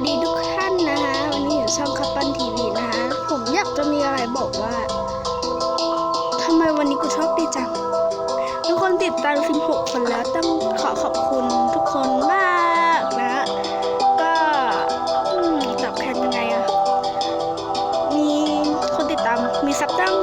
วัสดีทุกท่านนะคะวันนี้อยู่ช่องคับปันทีวีนะคะผมอยากจะมีอะไรบอกว่าทำไมวันนี้กูชอบดีจัง ทุกคนติดตาม16 คนแล้วต้องขอขอบคุณทุกคนมากนะก็ตอบแทนยังไงอะมีคนติดตามมีซับตั้ง